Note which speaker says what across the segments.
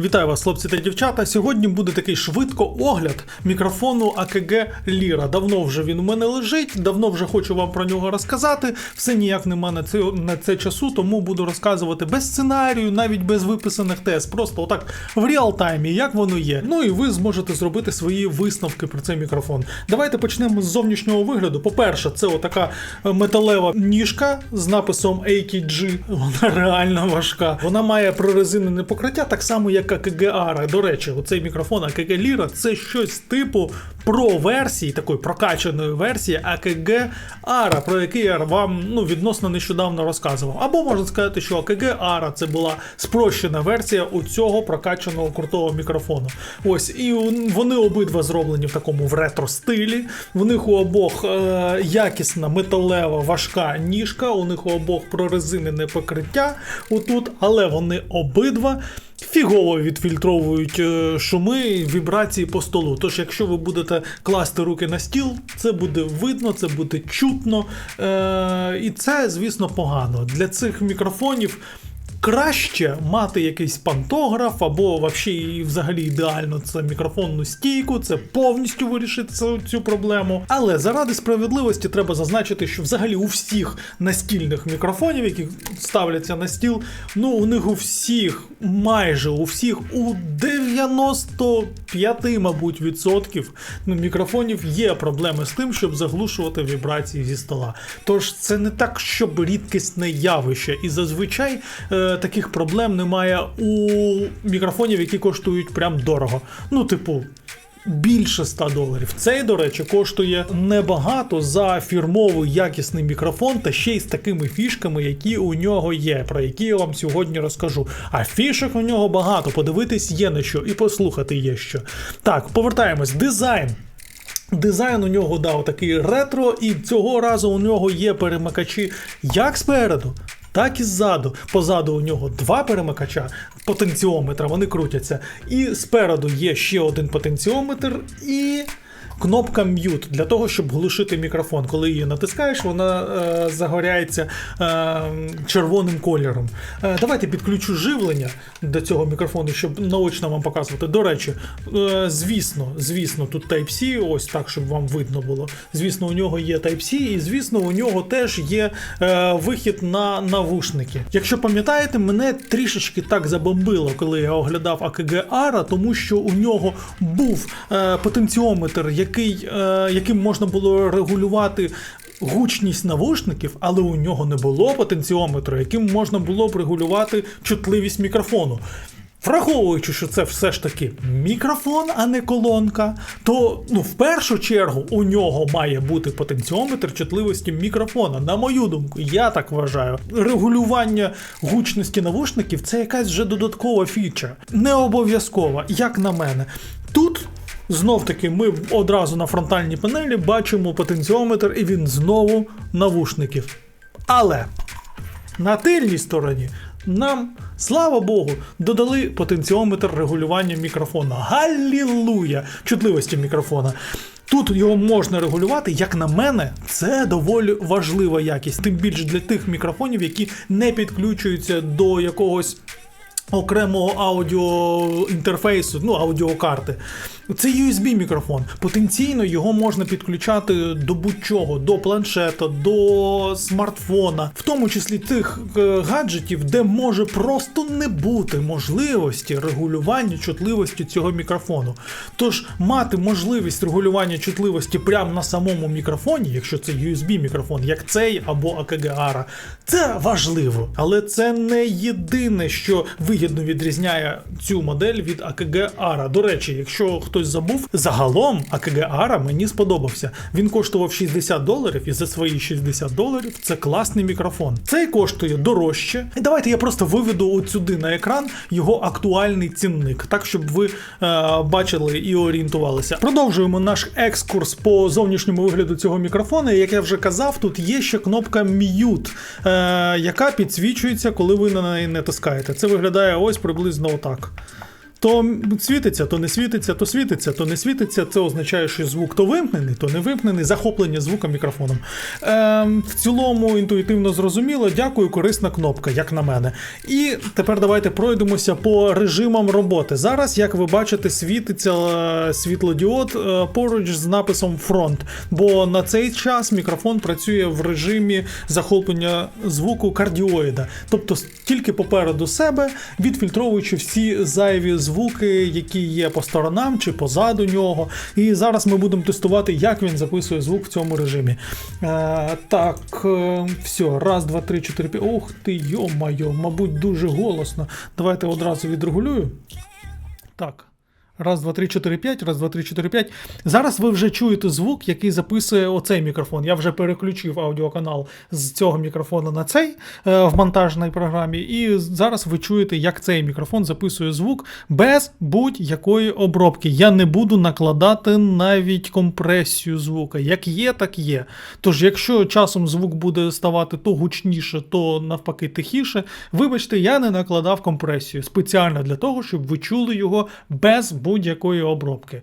Speaker 1: Вітаю вас, хлопці та дівчата. Сьогодні буде такий швидко огляд мікрофону АКГ Ліра. Давно вже він у мене лежить, давно вже хочу вам про нього розказати. Все ніяк нема на це, на це часу, тому буду розказувати без сценарію, навіть без виписаних тест. Просто отак в реал-таймі, як воно є. Ну і ви зможете зробити свої висновки про цей мікрофон. Давайте почнемо з зовнішнього вигляду. По-перше, це отака е, металева ніжка з написом AKG. Вона реально важка. Вона має прорезинене покриття, так само як АКГ Ара. До речі, оцей мікрофон АКГ Ліра це щось типу про версії, такої прокачаної версії АКГ Ара, про який я вам ну, відносно нещодавно розказував. Або можна сказати, що АКГ Ара це була спрощена версія у цього прокачаного крутого мікрофону. Ось, і вони обидва зроблені в такому в ретро стилі. В них у обох е, якісна металева важка ніжка, у них у обох прорезинене покриття отут, але вони обидва. Фігово відфільтровують е, шуми вібрації по столу. Тож, якщо ви будете класти руки на стіл, це буде видно, це буде чутно. Е, і це, звісно, погано. Для цих мікрофонів краще мати якийсь пантограф, або взагалі ідеально це мікрофонну стійку, це повністю вирішить цю, цю проблему. Але заради справедливості треба зазначити, що взагалі у всіх настільних мікрофонів, які ставляться на стіл, ну у них у всіх, майже у всіх, у 95, мабуть, відсотків ну, мікрофонів є проблеми з тим, щоб заглушувати вібрації зі стола. Тож це не так, щоб рідкісне явище, і зазвичай е, таких проблем немає у мікрофонів, які коштують прям дорого. Ну, типу. Більше 100 доларів. Цей, до речі, коштує небагато за фірмовий якісний мікрофон, та ще й з такими фішками, які у нього є, про які я вам сьогодні розкажу. А фішок у нього багато. Подивитись є на що і послухати є що. Так, повертаємось. Дизайн. Дизайн у нього дав такий ретро, і цього разу у нього є перемикачі як спереду, так і ззаду. Позаду у нього два перемикача потенціометра, вони крутяться. І спереду є ще один потенціометр і. Кнопка м'ют для того, щоб глушити мікрофон. Коли її натискаєш, вона е, загоряється е, червоним кольором. Е, давайте підключу живлення до цього мікрофону, щоб наочно вам показувати. До речі, е, звісно, звісно, тут Type-C, ось так, щоб вам видно було. Звісно, у нього є Type-C, і звісно, у нього теж є е, вихід на навушники. Якщо пам'ятаєте, мене трішечки так забомбило, коли я оглядав АКГ Ара, тому що у нього був е, потенціометр, який, е, яким можна було регулювати. Гучність навушників, але у нього не було потенціометру, яким можна було б регулювати чутливість мікрофону. Враховуючи, що це все ж таки мікрофон, а не колонка, то ну, в першу чергу у нього має бути потенціометр чутливості мікрофона. На мою думку, я так вважаю. Регулювання гучності навушників це якась вже додаткова фіча. Не обов'язкова, як на мене. Тут Знов таки, ми одразу на фронтальній панелі бачимо потенціометр, і він знову навушників. Але на тильній стороні нам, слава Богу, додали потенціометр регулювання мікрофона. Галілуя! Чутливості мікрофона. Тут його можна регулювати, як на мене, це доволі важлива якість. Тим більше для тих мікрофонів, які не підключуються до якогось окремого аудіоінтерфейсу, ну, аудіокарти. Це USB мікрофон. Потенційно його можна підключати до будь-чого, до планшета, до смартфона, в тому числі тих е, гаджетів, де може просто не бути можливості регулювання чутливості цього мікрофону. Тож мати можливість регулювання чутливості прямо на самому мікрофоні, якщо це USB мікрофон, як цей або АКГ Ара, це важливо. Але це не єдине, що вигідно відрізняє цю модель від АКГ Ара. До речі, якщо хтось забув, загалом АКГ Ара мені сподобався. Він коштував 60 доларів, і за свої 60 доларів це класний мікрофон. Цей коштує дорожче. І давайте я просто виведу от сюди на екран його актуальний цінник, так щоб ви е, бачили і орієнтувалися. Продовжуємо наш екскурс по зовнішньому вигляду цього мікрофона. Як я вже казав, тут є ще кнопка Mute, е, яка підсвічується, коли ви на неї натискаєте. Це виглядає ось приблизно отак. То світиться, то не світиться, то світиться, то не світиться. Це означає, що звук то вимкнений, то не вимкнений, захоплення звука мікрофоном. Ем, в цілому інтуїтивно зрозуміло. Дякую, корисна кнопка, як на мене. І тепер давайте пройдемося по режимам роботи. Зараз, як ви бачите, світиться е, світлодіод е, поруч з написом фронт. Бо на цей час мікрофон працює в режимі захоплення звуку кардіоїда. Тобто тільки попереду себе, відфільтровуючи всі зайві звуки, які є по сторонам чи позаду нього. І зараз ми будемо тестувати, як він записує звук в цьому режимі. Е, так, е, все, раз, два, три, чотири, п'ять. Ох ти, йо-майо, мабуть, дуже голосно. Давайте одразу відрегулюю. Так. Раз, два, три, чотири, п'ять, раз, два, три, чотири, п'ять. Зараз ви вже чуєте звук, який записує оцей мікрофон. Я вже переключив аудіоканал з цього мікрофона на цей е, в монтажній програмі. І зараз ви чуєте, як цей мікрофон записує звук без будь-якої обробки. Я не буду накладати навіть компресію звука. Як є, так є. Тож, якщо часом звук буде ставати то гучніше, то навпаки тихіше, вибачте, я не накладав компресію спеціально для того, щоб ви чули його без будь-якої обробки.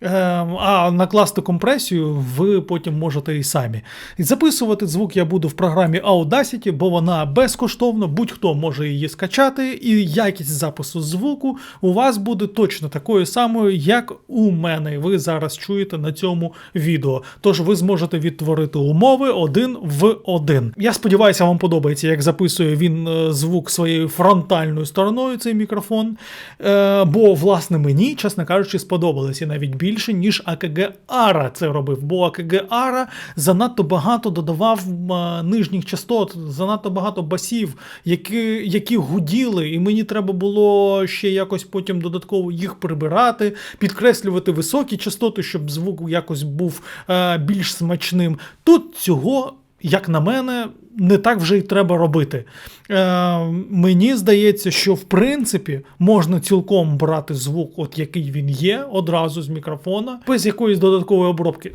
Speaker 1: Ем, а накласти компресію ви потім можете і самі. І записувати звук я буду в програмі Audacity, бо вона безкоштовна, будь-хто може її скачати, і якість запису звуку у вас буде точно такою самою, як у мене. Ви зараз чуєте на цьому відео. Тож ви зможете відтворити умови один в один. Я сподіваюся, вам подобається, як записує він е, звук своєю фронтальною стороною, цей мікрофон. Е, бо, власне, мені, чесно кажучи, сподобалось і навіть більше, ніж АКГ Ара це робив. Бо АКГ Ара занадто багато додавав е, нижніх частот, занадто багато басів, які, які гуділи, і мені треба було ще якось потім додатково їх прибирати, підкреслювати високі частоти, щоб звук якось був е, більш смачним. Тут цього. Як на мене, не так вже й треба робити. Е, мені здається, що в принципі можна цілком брати звук, от який він є, одразу з мікрофона, без якоїсь додаткової обробки.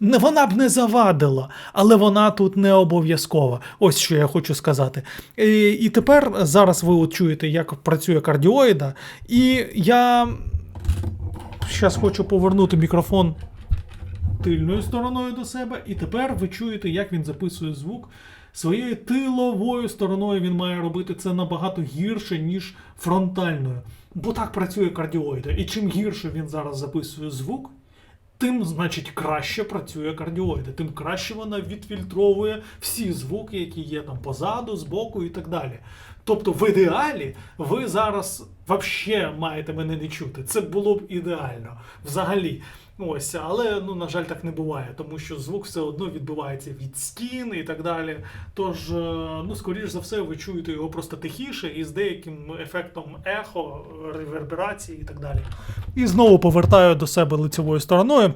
Speaker 1: Вона б не завадила, але вона тут не обов'язкова. Ось що я хочу сказати. І, і тепер зараз ви от чуєте, як працює кардіоїда, і я зараз хочу повернути мікрофон тильною стороною до себе, і тепер ви чуєте, як він записує звук. Своєю тиловою стороною він має робити це набагато гірше, ніж фронтальною. Бо так працює кардіоїда. І чим гірше він зараз записує звук, тим, значить, краще працює кардіоїда, тим краще вона відфільтровує всі звуки, які є там позаду, збоку і так далі. Тобто, в ідеалі ви зараз взагалі маєте мене не чути. Це було б ідеально взагалі. Ось, але ну на жаль, так не буває, тому що звук все одно відбувається від стін і так далі. Тож, е, ну скоріш за все, ви чуєте його просто тихіше і з деяким ефектом ехо, реверберації і так далі. І знову повертаю до себе лицевою стороною.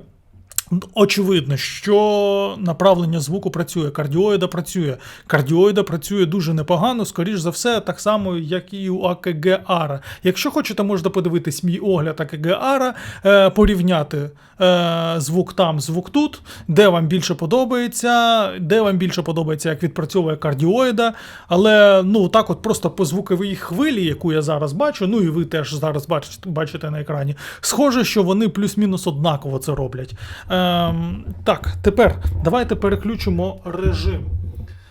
Speaker 1: Очевидно, що направлення звуку працює, кардіоїда працює. Кардіоїда працює дуже непогано, скоріш за все, так само, як і у АКГ Ара. Якщо хочете, можете подивитись мій огляд АКГ Ара, е, порівняти е, звук там, звук тут, де вам більше подобається, де вам більше подобається, як відпрацьовує кардіоїда. Але ну так, от просто по звуковій хвилі, яку я зараз бачу, ну і ви теж зараз бачите, бачите на екрані, схоже, що вони плюс-мінус однаково це роблять. Ем, так, тепер давайте переключимо режим.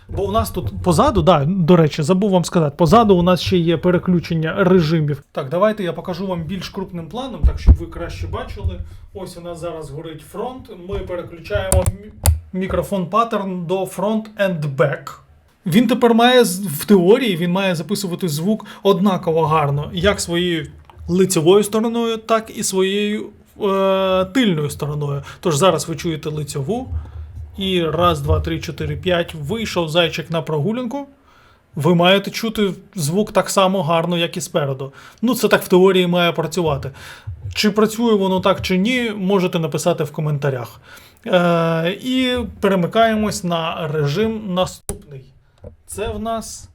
Speaker 1: Бо у нас тут позаду, да, до речі, забув вам сказати, позаду у нас ще є переключення режимів. Так, давайте я покажу вам більш крупним планом, так щоб ви краще бачили. Ось у нас зараз горить фронт. Ми переключаємо мікрофон паттерн до фронт and back. Він тепер має в теорії він має записувати звук однаково гарно, як своєю лицевою стороною, так і своєю е, тильною стороною. Тож зараз ви чуєте лицьову. І раз, два, три, чотири, п'ять. Вийшов зайчик на прогулянку. Ви маєте чути звук так само гарно, як і спереду. Ну, це так в теорії має працювати. Чи працює воно так чи ні, можете написати в коментарях. Е, і перемикаємось на режим наступний. Це в нас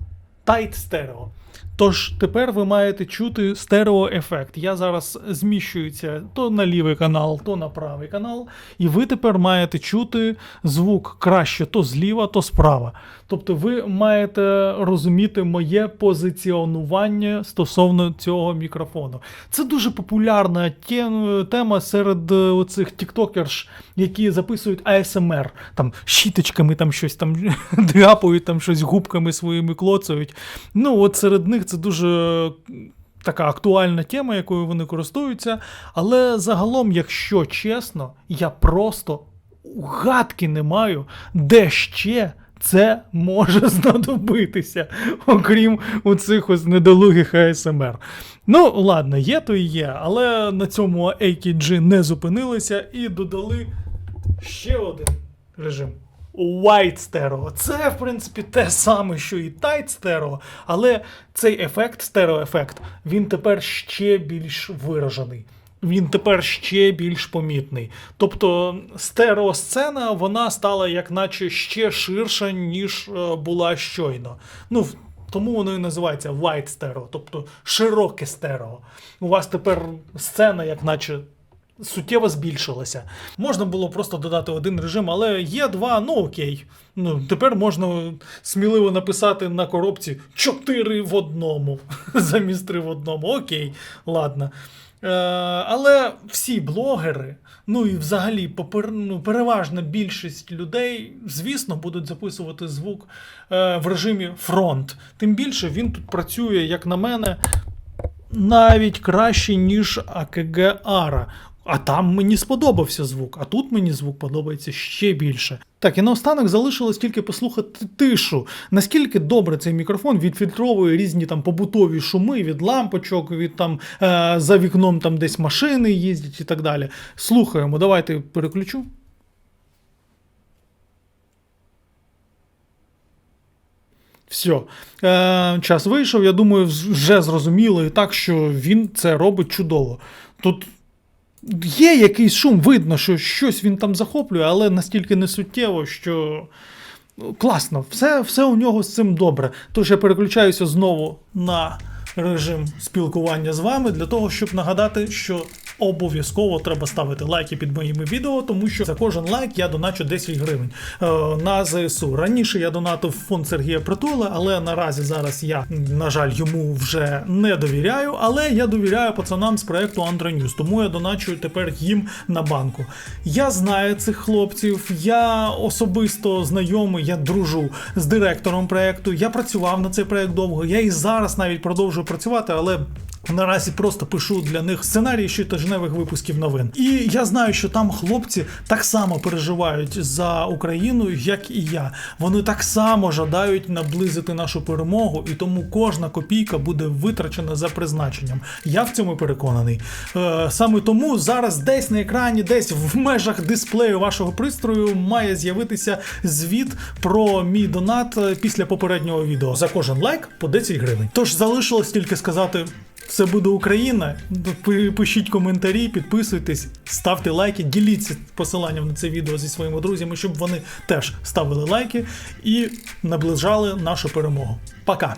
Speaker 1: Tight Stereo. Тож тепер ви маєте чути стереоефект. Я зараз зміщуюся то на лівий канал, то на правий канал, і ви тепер маєте чути звук краще то зліва, то справа. Тобто ви маєте розуміти моє позиціонування стосовно цього мікрофону. Це дуже популярна тема серед е, оцих тіктокерш, які записують ASMR, там щіточками там щось там дряпають, там щось губками своїми клоцають. Ну, от серед них це дуже така актуальна тема, якою вони користуються. Але загалом, якщо чесно, я просто гадки не маю, де ще. Це може знадобитися, окрім оцих ось недолугих АСМР. Ну, ладно, є то і є, але на цьому AKG не зупинилися і додали ще один режим. White. Це, в принципі, те саме, що і Tight Stereo, але цей ефект, стереоефект, він тепер ще більш виражений. Він тепер ще більш помітний. Тобто стереосцена вона стала як наче ще ширша, ніж е, була щойно. Ну, тому воно і називається White Stereo, тобто широке стерео. У вас тепер сцена, як наче суттєво збільшилася. Можна було просто додати один режим, але є два, ну окей. Ну, тепер можна сміливо написати на коробці 4 в одному замість 3 в одному. Окей, ладно. Е, але всі блогери, ну і взагалі попер, ну, переважна більшість людей, звісно, будуть записувати звук е, в режимі фронт. Тим більше він тут працює, як на мене, навіть краще, ніж АКГ Ара. А там мені сподобався звук, а тут мені звук подобається ще більше. Так, і наостанок залишилось тільки послухати тишу. Наскільки добре цей мікрофон відфільтровує різні там побутові шуми від лампочок, від там е, за вікном там десь машини їздять і так далі. Слухаємо, давайте переключу. Все, е, час вийшов. Я думаю, вже зрозуміло і так, що він це робить чудово. Тут є якийсь шум, видно, що щось він там захоплює, але настільки не суттєво, що ну, класно, все, все у нього з цим добре. Тож я переключаюся знову на режим спілкування з вами для того, щоб нагадати, що. Обов'язково треба ставити лайки під моїми відео, тому що за кожен лайк я доначу 10 гривень е, на ЗСУ. Раніше я донатив фонд Сергія Притула, але наразі зараз я, на жаль, йому вже не довіряю. Але я довіряю пацанам з проекту News, тому я доначу тепер їм на банку. Я знаю цих хлопців, я особисто знайомий, я дружу з директором проекту. Я працював на цей проект довго. Я і зараз навіть продовжую працювати, але. Наразі просто пишу для них сценарії щотижневих випусків новин. І я знаю, що там хлопці так само переживають за Україну, як і я. Вони так само жадають наблизити нашу перемогу, і тому кожна копійка буде витрачена за призначенням. Я в цьому переконаний. Е, саме тому зараз десь на екрані, десь в межах дисплею вашого пристрою має з'явитися звіт про мій донат е, після попереднього відео. За кожен лайк по 10 гривень. Тож залишилось тільки сказати. Все буде Україна. Пишіть коментарі, підписуйтесь, ставте лайки, діліться посиланням на це відео зі своїми друзями, щоб вони теж ставили лайки і наближали нашу перемогу. Пока!